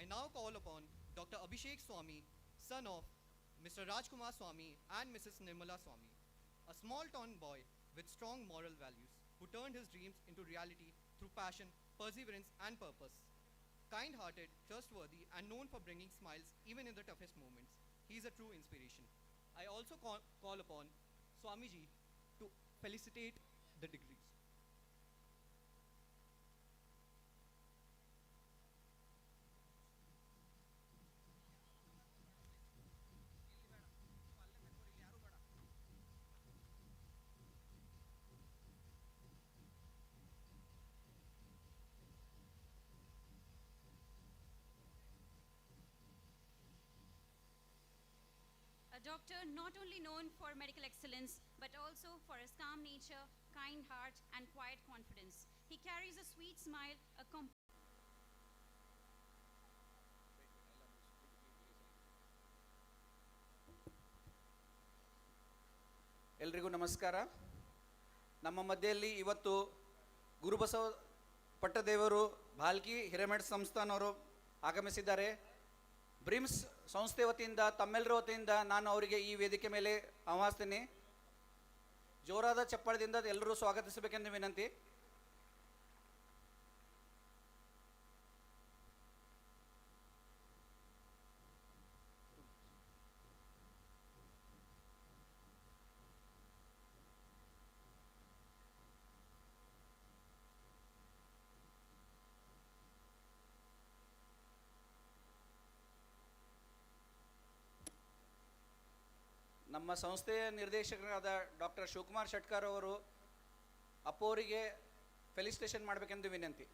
I now call upon Dr. Abhishek Swami, son of Mr. Rajkumar Swami and Mrs. Nirmala Swami, a small town boy with strong moral values who turned his dreams into reality through passion, perseverance, and purpose. Kind hearted, trustworthy, and known for bringing smiles even in the toughest moments, he is a true inspiration. I also call, call upon Swamiji to felicitate the degrees. Doctor not only known for medical excellence, but also for his calm nature, kind heart, and quiet confidence. He carries a sweet smile, a comp- ಎಲ್ರಿಗೂ ನಮಸ್ಕಾರ ನಮ್ಮ ಮಧ್ಯೆಯಲ್ಲಿ ಇವತ್ತು ಗುರುಬಸವ ಪಟ್ಟದೇವರು ಭಾಲ್ಕಿ ಹಿರೇಮೆಡ್ ಸಂಸ್ಥಾನವರು ಆಗಮಿಸಿದ್ದಾರೆ BRIMS ಸಂಸ್ಥೆ ವತಿಯಿಂದ ತಮ್ಮೆಲ್ಲರ ವತಿಯಿಂದ ನಾನು ಅವರಿಗೆ ಈ ವೇದಿಕೆ ಮೇಲೆ ಆಹ್ವಾನಿಸ್ತೀನಿ. ಜೋರಾದ ಚಪ್ಪಾಳದಿಂದ ಎಲ್ಲರೂ ಸ್ವಾಗತಿಸಬೇಕೆಂದು ವಿನಂತಿ. ನಮ್ಮ ಸಂಸ್ಥೆಯ ನಿರ್ದೇಶಕರಾದ ಡಾಕ್ಟರ್ ಶಿವಕುಮಾರ್ ಶೆಟ್ಕರ್ ಅವರು ಅಪ್ಪೋರಿಗೆ ಫೆಲಿಸ್ಟೇಷನ್ ಮಾಡಬೇಕೆಂದು ವಿನಂತಿ.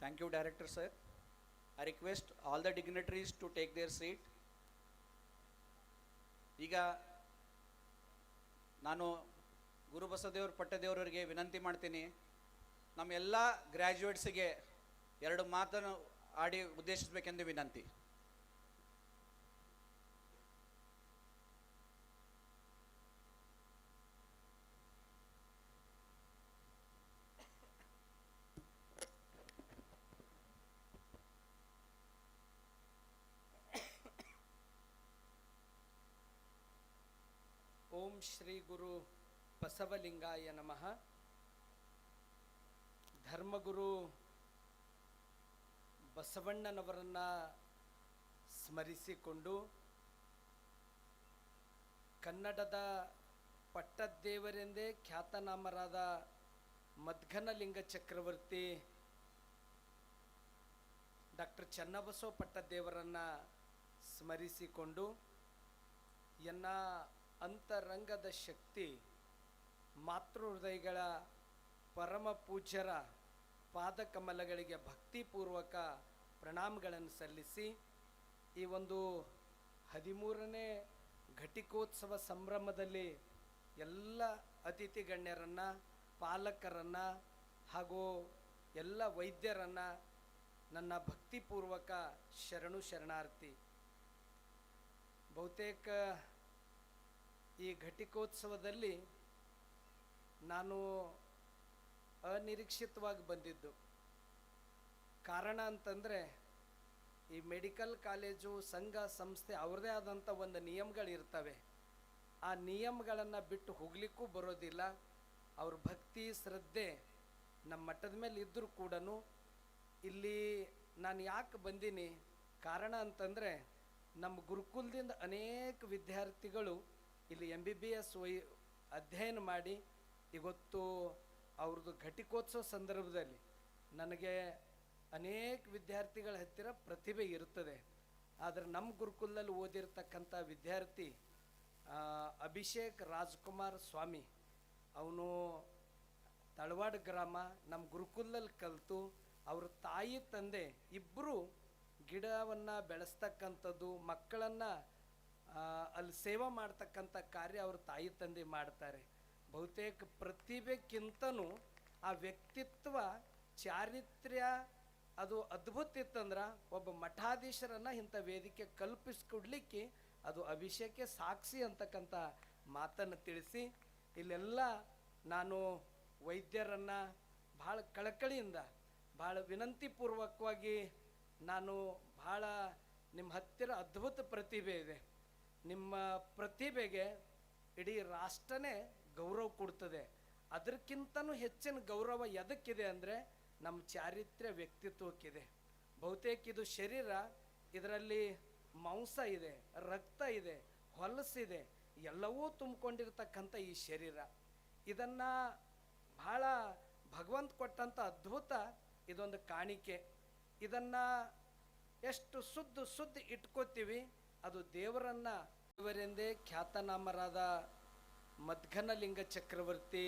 Thank you, Director sir. I request all the dignitaries to take their seat. ಈಗ ನಾನು ಗುರು ಬಸದೇವ್ರ ಪಟ್ಟದೇವರವರಿಗೆ ವಿನಂತಿ ಮಾಡ್ತೀನಿ ನಮ್ಮ ಎಲ್ಲ ಗ್ರ್ಯಾಜುಯೇಟ್ಸಿಗೆ ಎರಡು ಮಾತನ್ನು ಆಡಿ ಉದ್ದೇಶಿಸಬೇಕೆಂದು ವಿನಂತಿ ಶ್ರೀ ಗುರು ಬಸವಲಿಂಗಾಯ ನಮಃ. ಧರ್ಮಗುರು ಬಸವಣ್ಣನವರನ್ನ ಸ್ಮರಿಸಿಕೊಂಡು ಕನ್ನಡದ ಪಟ್ಟದ್ದೇವರೆಂದೇ ಖ್ಯಾತನಾಮರಾದ ಮದ್ಘನಲಿಂಗ ಚಕ್ರವರ್ತಿ ಡಾಕ್ಟರ್ ಚನ್ನಬಸವ ಪಟ್ಟದ್ದೇವರನ್ನ ಸ್ಮರಿಸಿಕೊಂಡು ಎನ್ನ ಅಂತರಂಗದ ಶಕ್ತಿ ಮಾತೃ ಹೃದಯಗಳ ಪರಮ ಪೂಜ್ಯರ ಪಾದಕಮಲಗಳಿಗೆ ಭಕ್ತಿಪೂರ್ವಕ ಪ್ರಣಾಮಗಳನ್ನು ಸಲ್ಲಿಸಿ, ಈ ಒಂದು ಹದಿಮೂರನೇ ಘಟಿಕೋತ್ಸವ ಸಂಭ್ರಮದಲ್ಲಿ ಎಲ್ಲ ಅತಿಥಿ ಗಣ್ಯರನ್ನು, ಪಾಲಕರನ್ನು ಹಾಗೂ ಎಲ್ಲ ವೈದ್ಯರನ್ನು ನನ್ನ ಭಕ್ತಿಪೂರ್ವಕ ಶರಣು ಶರಣಾರ್ಥಿ. ಬಹುತೇಕ ಈ ಘಟಿಕೋತ್ಸವದಲ್ಲಿ ನಾನು ಅನಿರೀಕ್ಷಿತವಾಗಿ ಬಂದಿದ್ದು. ಕಾರಣ ಅಂತಂದರೆ, ಈ ಮೆಡಿಕಲ್ ಕಾಲೇಜು, ಸಂಘ, ಸಂಸ್ಥೆ ಅವ್ರದ್ದೇ ಆದಂಥ ಒಂದು ನಿಯಮಗಳಿರ್ತವೆ ಆ ನಿಯಮಗಳನ್ನು ಬಿಟ್ಟು ಹೋಗ್ಲಿಕ್ಕೂ ಬರೋದಿಲ್ಲ. ಅವ್ರ ಭಕ್ತಿ, ಶ್ರದ್ಧೆ ನಮ್ಮ ಮಟ್ಟದ ಮೇಲೆ ಇದ್ದರೂ ಕೂಡ ಇಲ್ಲಿ ನಾನು ಯಾಕೆ ಬಂದೀನಿ? ಕಾರಣ ಅಂತಂದರೆ, ನಮ್ಮ ಗುರುಕುಲದಿಂದ ಅನೇಕ ವಿದ್ಯಾರ್ಥಿಗಳು ಇಲ್ಲಿ ಎಂ ಬಿ ಬಿ ಎಸ್ ವೈ ಅಧ್ಯಯನ ಮಾಡಿ ಇವತ್ತು ಅವ್ರದ್ದು ಘಟಿಕೋತ್ಸವ ಸಂದರ್ಭದಲ್ಲಿ ನನಗೆ ಅನೇಕ ವಿದ್ಯಾರ್ಥಿಗಳ ಹತ್ತಿರ ಪ್ರತಿಭೆ ಇರುತ್ತದೆ. ಆದರೆ ನಮ್ಮ ಗುರುಕುಲದಲ್ಲಿ ಓದಿರ್ತಕ್ಕಂಥ ವಿದ್ಯಾರ್ಥಿ ಅಭಿಷೇಕ್ ರಾಜ್ಕುಮಾರ್ ಸ್ವಾಮಿ. ಅವನು ತಳವಾಡ ಗ್ರಾಮ, ನಮ್ಮ ಗುರುಕುಲದಲ್ಲಿ ಕಲಿತು ಅವ್ರ ತಾಯಿ ತಂದೆ ಇಬ್ಬರು ಗಿಡವನ್ನು ಬೆಳೆಸ್ತಕ್ಕಂಥದ್ದು, ಮಕ್ಕಳನ್ನು ಅಲ್ಲಿ ಸೇವಾ ಮಾಡ್ತಕ್ಕಂಥ ಕಾರ್ಯ ಅವ್ರ ತಾಯಿ ತಂದೆ ಮಾಡ್ತಾರೆ. ಬಹುತೇಕ ಪ್ರತಿಭೆಕ್ಕಿಂತನೂ ಆ ವ್ಯಕ್ತಿತ್ವ ಚಾರಿತ್ರ್ಯ ಅದು ಅದ್ಭುತ ಇತ್ತಂದ್ರೆ ಒಬ್ಬ ಮಠಾಧೀಶರನ್ನ ಇಂಥ ವೇದಿಕೆ ಕಲ್ಪಿಸ್ಕೊಡ್ಲಿಕ್ಕೆ ಅದು ಅಭಿಷೇಕೆ ಸಾಕ್ಷಿ ಅಂತಕ್ಕಂಥ ಮಾತನ್ನು ತಿಳಿಸಿ, ಇಲ್ಲೆಲ್ಲ ನಾನು ವೈದ್ಯರನ್ನ ಭಾಳ ಕಳಕಳಿಯಿಂದ, ಭಾಳ ವಿನಂತಿಪೂರ್ವಕವಾಗಿ ನಾನು ಭಾಳ ನಿಮ್ಮ ಹತ್ತಿರ ಅದ್ಭುತ ಪ್ರತಿಭೆ ಇದೆ. ನಿಮ್ಮ ಪ್ರತಿಭೆಗೆ ಇಡೀ ರಾಷ್ಟ್ರನೇ ಗೌರವ ಕೊಡ್ತದೆ. ಅದಕ್ಕಿಂತನೂ ಹೆಚ್ಚಿನ ಗೌರವ ಎದಕ್ಕಿದೆ ಅಂದರೆ ನಮ್ಮ ಚಾರಿತ್ರ್ಯ ವ್ಯಕ್ತಿತ್ವಕ್ಕಿದೆ. ಬಹುತೇಕ ಇದು ಶರೀರ, ಇದರಲ್ಲಿ ಮಾಂಸ ಇದೆ, ರಕ್ತ ಇದೆ ಹೊಲಸಿದೆ ಎಲ್ಲವೂ ತುಂಬಿಕೊಂಡಿರ್ತಕ್ಕಂಥ ಈ ಶರೀರ. ಇದನ್ನು ಬಹಳ ಭಗವಂತ ಕೊಟ್ಟಂಥ ಅದ್ಭುತ ಇದೊಂದು ಕಾಣಿಕೆ. ಇದನ್ನು ಎಷ್ಟು ಸುದ್ದು ಶುದ್ಧ ಇಟ್ಕೋತೀವಿ ಅದು ದೇವರನ್ನ ಇವರೆಂದೇ ಖ್ಯಾತನಾಮರಾದ ಮದ್ಘನಲಿಂಗ ಚಕ್ರವರ್ತಿ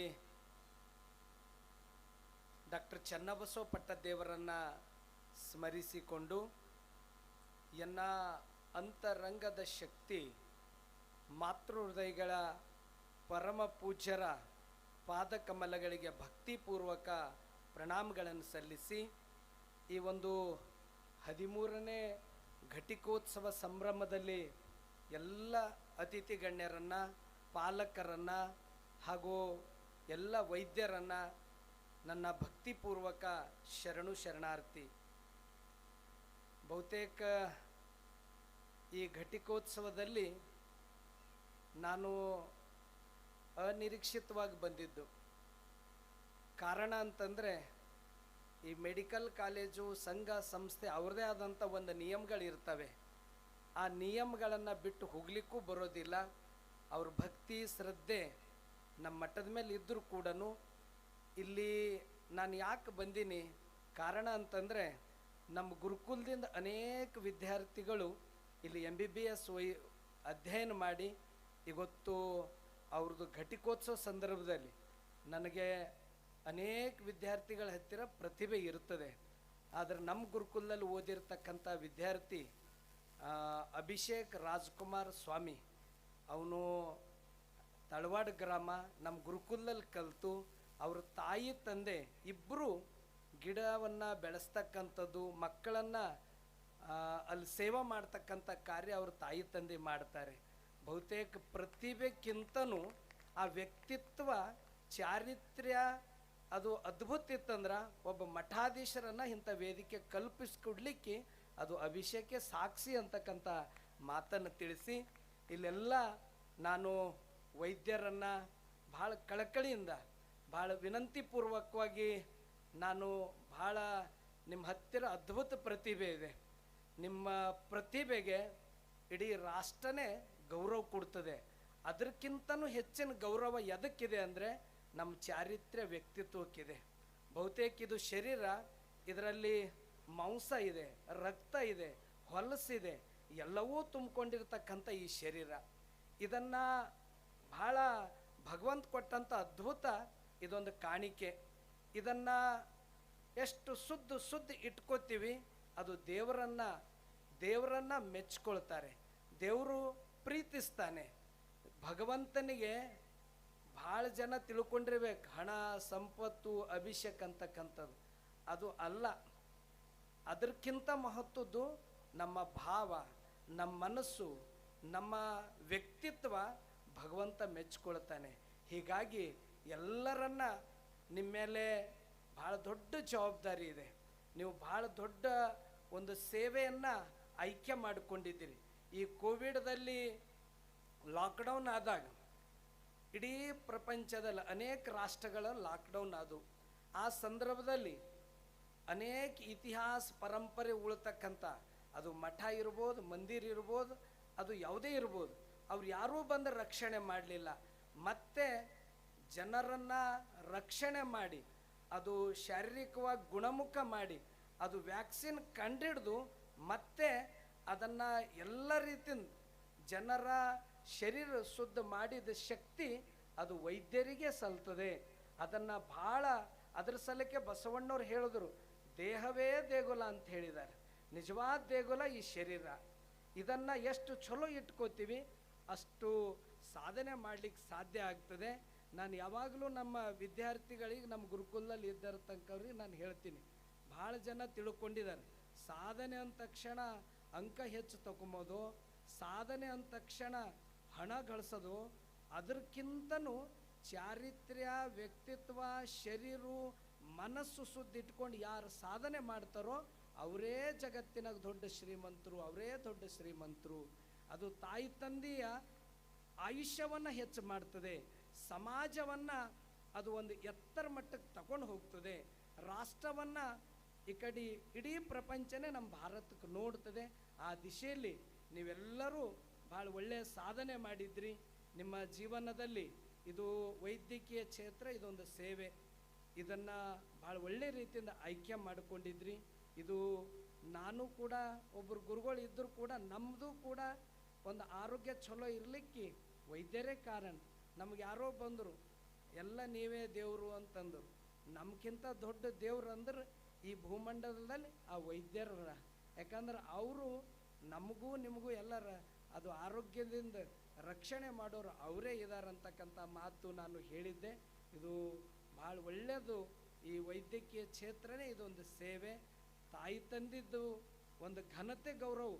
ಡಾಕ್ಟರ್ ಚನ್ನಬಸವ ಪಟ್ಟದೇವರನ್ನ ಸ್ಮರಿಸಿಕೊಂಡು ಎನ್ನ ಅಂತರಂಗದ ಶಕ್ತಿ ಮಾತೃ ಹೃದಯಗಳ ಪರಮ ಪೂಜ್ಯರ ಪಾದಕಮಲಗಳಿಗೆ ಭಕ್ತಿಪೂರ್ವಕ ಪ್ರಣಾಮಗಳನ್ನು ಸಲ್ಲಿಸಿ ಈ ಒಂದು ಹದಿಮೂರನೇ ಘಟಿಕೋತ್ಸವ ಸಂಭ್ರಮದಲ್ಲಿ ಎಲ್ಲ ಅತಿಥಿ ಗಣ್ಯರನ್ನು, ಪಾಲಕರನ್ನು ಹಾಗೂ ಎಲ್ಲ ವೈದ್ಯರನ್ನು ನನ್ನ ಭಕ್ತಿಪೂರ್ವಕ ಶರಣು ಶರಣಾರ್ಥಿ. ಬಹುತೇಕ ಈ ಘಟಿಕೋತ್ಸವದಲ್ಲಿ ನಾನು ಅನಿರೀಕ್ಷಿತವಾಗಿ ಬಂದಿದ್ದು. ಕಾರಣ ಅಂತಂದರೆ ಈ ಮೆಡಿಕಲ್ ಕಾಲೇಜು ಸಂಘ ಸಂಸ್ಥೆ ಅವ್ರದೇ ಆದಂಥ ಒಂದು ನಿಯಮಗಳಿರ್ತವೆ ಆ ನಿಯಮಗಳನ್ನು ಬಿಟ್ಟು ಹೋಗ್ಲಿಕ್ಕೂ ಬರೋದಿಲ್ಲ. ಅವ್ರ ಭಕ್ತಿ, ಶ್ರದ್ಧೆ ನಮ್ಮ ಮಠದ ಮೇಲೆ ಇದ್ದರೂ ಕೂಡ ಇಲ್ಲಿ ನಾನು ಯಾಕೆ ಬಂದೀನಿ? ಕಾರಣ ಅಂತಂದರೆ ನಮ್ಮ ಗುರುಕುಲದಿಂದ ಅನೇಕ ವಿದ್ಯಾರ್ಥಿಗಳು ಇಲ್ಲಿ ಎಂ ಬಿ ಬಿ ಎಸ್ ವೈ ಅಧ್ಯಯನ ಮಾಡಿ, ಇವತ್ತು ಅವ್ರದ್ದು ಘಟಿಕೋತ್ಸವ ಸಂದರ್ಭದಲ್ಲಿ ನನಗೆ ಅನೇಕ ವಿದ್ಯಾರ್ಥಿಗಳ ಹತ್ತಿರ ಪ್ರತಿಭೆ ಇರುತ್ತದೆ. ಆದರೆ ನಮ್ಮ ಗುರುಕುಲದಲ್ಲಿ ಓದಿರ್ತಕ್ಕಂಥ ವಿದ್ಯಾರ್ಥಿ ಅಭಿಷೇಕ್ ರಾಜ್ಕುಮಾರ್ ಸ್ವಾಮಿ. ಅವನು ತಳವಾಡ ಗ್ರಾಮ ನಮ್ಮ ಗುರುಕುಲದಲ್ಲಿ ಕಲಿತು ಅವ್ರ ತಾಯಿ ತಂದೆ ಇಬ್ಬರು ಗಿಡವನ್ನು ಬೆಳೆಸ್ತಕ್ಕಂಥದ್ದು, ಮಕ್ಕಳನ್ನು ಅಲ್ಲಿ ಸೇವಾ ಮಾಡ್ತಕ್ಕಂಥ ಕಾರ್ಯ ಅವ್ರ ತಾಯಿ ತಂದೆ ಮಾಡ್ತಾರೆ. ಬಹುತೇಕ ಪ್ರತಿಭೆಕ್ಕಿಂತನೂ ಆ ವ್ಯಕ್ತಿತ್ವ, ಚಾರಿತ್ರ್ಯ ಅದು ಅದ್ಭುತ ಇತ್ತಂದ್ರೆ ಒಬ್ಬ ಮಠಾಧೀಶರನ್ನ ಇಂಥ ವೇದಿಕೆ ಕಲ್ಪಿಸ್ಕೊಡ್ಲಿಕ್ಕೆ ಅದು ಅಭಿಷೇಕಕ್ಕೆ ಸಾಕ್ಷಿ ಅಂತಕ್ಕಂಥ ಮಾತನ್ನು ತಿಳಿಸಿ, ಇಲ್ಲೆಲ್ಲ ನಾನು ವೈದ್ಯರನ್ನ ಭಾಳ ಕಳಕಳಿಯಿಂದ, ಭಾಳ ವಿನಂತಿಪೂರ್ವಕವಾಗಿ ನಾನು ಭಾಳ ನಿಮ್ಮ ಹತ್ತಿರ ಅದ್ಭುತ ಪ್ರತಿಭೆ ಇದೆ. ನಿಮ್ಮ ಪ್ರತಿಭೆಗೆ ಇಡೀ ರಾಷ್ಟ್ರನೇ ಗೌರವ ಕೊಡ್ತದೆ. ಅದಕ್ಕಿಂತನೂ ಹೆಚ್ಚಿನ ಗೌರವ ಎದಕ್ಕಿದೆ ಅಂದರೆ ನಮ್ಮ ಚಾರಿತ್ರ್ಯ ವ್ಯಕ್ತಿತ್ವಕ್ಕಿದೆ. ಬಹುತೇಕ ಇದು ಶರೀರ, ಇದರಲ್ಲಿ ಮಾಂಸ ಇದೆ, ರಕ್ತ ಇದೆ ಹೊಲಸಿದೆ ಎಲ್ಲವೂ ತುಂಬಿಕೊಂಡಿರ್ತಕ್ಕಂಥ ಈ ಶರೀರ. ಇದನ್ನು ಬಹಳ ಭಗವಂತ ಕೊಟ್ಟಂಥ ಅದ್ಭುತ ಇದೊಂದು ಕಾಣಿಕೆ. ಇದನ್ನು ಎಷ್ಟು ಸುದ್ದು ಸುದ್ದು ಇಟ್ಕೋತೀವಿ, ಅದು ದೇವರನ್ನ ದೇವರನ್ನ ಮೆಚ್ಕೊಳ್ತಾರೆ. ದೇವರು ಪ್ರೀತಿಸ್ತಾನೆ. ಭಗವಂತನಿಗೆ ಭಾಳ ಜನ ತಿಳ್ಕೊಂಡಿರ್ಬೇಕು. ಹಣ, ಸಂಪತ್ತು, ಅಭಿಷೇಕ್ ಅಂತಕ್ಕಂಥದ್ದು. ಅದು ಅಲ್ಲ. ಅದಕ್ಕಿಂತ ಮಹತ್ವದ್ದು ನಮ್ಮ ಭಾವ, ನಮ್ಮ ಮನಸ್ಸು, ನಮ್ಮ ವ್ಯಕ್ತಿತ್ವ ಭಗವಂತ ಮೆಚ್ಚಿಕೊಳ್ತಾನೆ. ಹೀಗಾಗಿ ಎಲ್ಲರನ್ನ ನಿಮ್ಮ ಮೇಲೆ ಭಾಳ ದೊಡ್ಡ ಜವಾಬ್ದಾರಿ ಇದೆ. ನೀವು ಭಾಳ ದೊಡ್ಡ ಒಂದು ಸೇವೆಯನ್ನು ಆಯ್ಕೆ ಮಾಡಿಕೊಂಡಿದ್ದೀರಿ. ಈ ಕೋವಿಡ್ದಲ್ಲಿ ಲಾಕ್ಡೌನ್ ಆದಾಗ ಇಡೀ ಪ್ರಪಂಚದಲ್ಲಿ ಅನೇಕ ರಾಷ್ಟ್ರಗಳ ಲಾಕ್ಡೌನ್ ಆದವು. ಆ ಸಂದರ್ಭದಲ್ಲಿ ಅನೇಕ ಇತಿಹಾಸ ಪರಂಪರೆ ಉಳ್ತಕ್ಕಂಥ, ಅದು ಮಠ ಇರ್ಬೋದು, ಮಂದಿರ ಇರ್ಬೋದು, ಅದು ಯಾವುದೇ ಇರ್ಬೋದು, ಅವ್ರು ಯಾರೂ ಬಂದು ರಕ್ಷಣೆ ಮಾಡಲಿಲ್ಲ. ಮತ್ತೆ ಜನರನ್ನು ರಕ್ಷಣೆ ಮಾಡಿ, ಅದು ಶಾರೀರಿಕವಾಗಿ ಗುಣಮುಖ ಮಾಡಿ, ಅದು ವ್ಯಾಕ್ಸಿನ್ ಕಂಡಿಡ್ದು ಮತ್ತೆ ಅದನ್ನು ಎಲ್ಲ ರೀತಿಯಿಂದ ಜನರ ಶರೀರ ಶುದ್ಧ ಮಾಡಿದ ಶಕ್ತಿ ಅದು ವೈದ್ಯರಿಗೆ ಸಲ್ತದೆ. ಅದನ್ನು ಭಾಳ ಅದ್ರ ಸಲಕ್ಕೆ ಬಸವಣ್ಣವ್ರು ಹೇಳಿದ್ರು, ದೇಹವೇ ದೇಗುಲ ಅಂತ ಹೇಳಿದ್ದಾರೆ. ನಿಜವಾದ ದೇಗುಲ ಈ ಶರೀರ. ಇದನ್ನು ಎಷ್ಟು ಚಲೋ ಇಟ್ಕೋತೀವಿ, ಅಷ್ಟು ಸಾಧನೆ ಮಾಡಲಿಕ್ಕೆ ಸಾಧ್ಯ ಆಗ್ತದೆ. ನಾನು ಯಾವಾಗಲೂ ನಮ್ಮ ವಿದ್ಯಾರ್ಥಿಗಳಿಗೆ, ನಮ್ಮ ಗುರುಕುಲದಲ್ಲಿ ಇದ್ದಿರ್ತಕ್ಕವ್ರಿಗೆ ನಾನು ಹೇಳ್ತೀನಿ, ಭಾಳ ಜನ ತಿಳ್ಕೊಂಡಿದ್ದಾರೆ. ಸಾಧನೆ ಅಂದ ತಕ್ಷಣ ಅಂಕ ಹೆಚ್ಚು ತಗೊಬೋದು, ಸಾಧನೆ ಅಂದ ತಕ್ಷಣ ಹಣ ಗಳಿಸೋದು ಅದಕ್ಕಿಂತನೂ ಚಾರಿತ್ರ್ಯ, ವ್ಯಕ್ತಿತ್ವ, ಶರೀರ, ಮನಸ್ಸು ಸುದ್ದಿ ಇಟ್ಕೊಂಡು ಯಾರು ಸಾಧನೆ ಮಾಡ್ತಾರೋ ಅವರೇ ಜಗತ್ತಿನಾಗ ದೊಡ್ಡ ಶ್ರೀಮಂತರು, ಅವರೇ ದೊಡ್ಡ ಶ್ರೀಮಂತರು. ಅದು ತಾಯಿ ತಂದೆಯ ಆಯುಷ್ಯವನ್ನು ಹೆಚ್ಚು ಮಾಡ್ತದೆ. ಸಮಾಜವನ್ನು ಅದು ಒಂದು ಎತ್ತರ ಮಟ್ಟಕ್ಕೆ ತಗೊಂಡು ಹೋಗ್ತದೆ. ರಾಷ್ಟ್ರವನ್ನು ಈ ಕಡೆ ಇಡೀ ಪ್ರಪಂಚನೇ ನಮ್ಮ ಭಾರತಕ್ಕೆ ನೋಡ್ತದೆ. ಆ ದಿಶೆಯಲ್ಲಿ ನೀವೆಲ್ಲರೂ ಭಾಳ ಒಳ್ಳೆಯ ಸಾಧನೆ ಮಾಡಿದ್ರಿ. ನಿಮ್ಮ ಜೀವನದಲ್ಲಿ ಇದು ವೈದ್ಯಕೀಯ ಕ್ಷೇತ್ರ, ಇದೊಂದು ಸೇವೆ. ಇದನ್ನು ಭಾಳ ಒಳ್ಳೆ ರೀತಿಯಿಂದ ಆಯ್ಕೆ ಮಾಡಿಕೊಂಡಿದ್ರಿ. ಇದು ನಾನು ಕೂಡ ಒಬ್ಬರು ಗುರುಗಳು ಇದ್ದರೂ ಕೂಡ ನಮ್ಮದು ಕೂಡ ಒಂದು ಆರೋಗ್ಯ ಚಲೋ ಇರಲಿಕ್ಕೆ ವೈದ್ಯರೇ ಕಾರಣ. ನಮ್ಗೆ ಯಾರೋ ಬಂದರು, ಎಲ್ಲ ನೀವೇ ದೇವರು ಅಂತಂದರು. ನಮ್ಗಿಂತ ದೊಡ್ಡ ದೇವ್ರು ಅಂದ್ರೆ ಈ ಭೂಮಂಡಲದಲ್ಲಿ ಆ ವೈದ್ಯರ ಯಾಕಂದ್ರೆ ಅವರು ನಮಗೂ ನಿಮಗೂ ಎಲ್ಲರ ಅದು ಆರೋಗ್ಯದಿಂದ ರಕ್ಷಣೆ ಮಾಡೋರು ಅವರೇ ಇದ್ದಾರಂತಕ್ಕಂಥ ಮಾತು ನಾನು ಹೇಳಿದ್ದೆ. ಇದು ಭಾಳ ಒಳ್ಳೆಯದು ಈ ವೈದ್ಯಕೀಯ ಕ್ಷೇತ್ರನೇ ಇದೊಂದು ಸೇವೆ. ತಾಯಿ ತಂದಿದ್ದು ಒಂದು ಘನತೆ ಗೌರವ.